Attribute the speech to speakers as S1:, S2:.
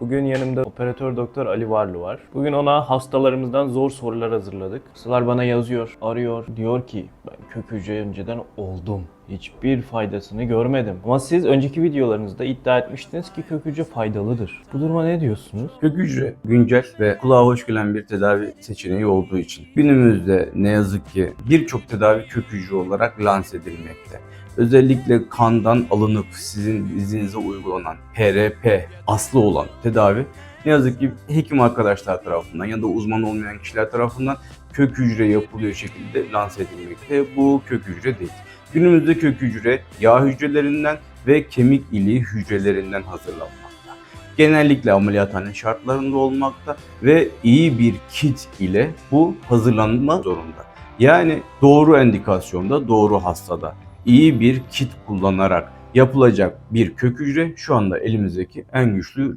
S1: Bugün yanımda operatör doktor Ali Varlı var. Bugün ona hastalarımızdan zor sorular hazırladık. Hastalar bana yazıyor, arıyor. Diyor ki ben kök hücre önceden oldum. Hiçbir faydasını görmedim. Ama siz önceki videolarınızda iddia etmiştiniz ki kök faydalıdır. Bu duruma ne diyorsunuz?
S2: Kök güncel ve kulağa hoş gelen bir tedavi seçeneği olduğu için günümüzde ne yazık ki birçok tedavi kök olarak lanse edilmekte. Özellikle kandan alınıp sizin dizinize uygulanan PRP aslı olan tedavi ne yazık ki hekim arkadaşlar tarafından ya da uzman olmayan kişiler tarafından kök hücre yapılıyor şekilde lanse edilmekte. Bu kök hücre değil. Günümüzde kök hücre yağ hücrelerinden ve kemik iliği hücrelerinden hazırlanmakta. Genellikle ameliyathane şartlarında olmakta ve iyi bir kit ile bu hazırlanma zorunda. Yani doğru endikasyonda, doğru hastada iyi bir kit kullanarak yapılacak bir kök hücre şu anda elimizdeki en güçlü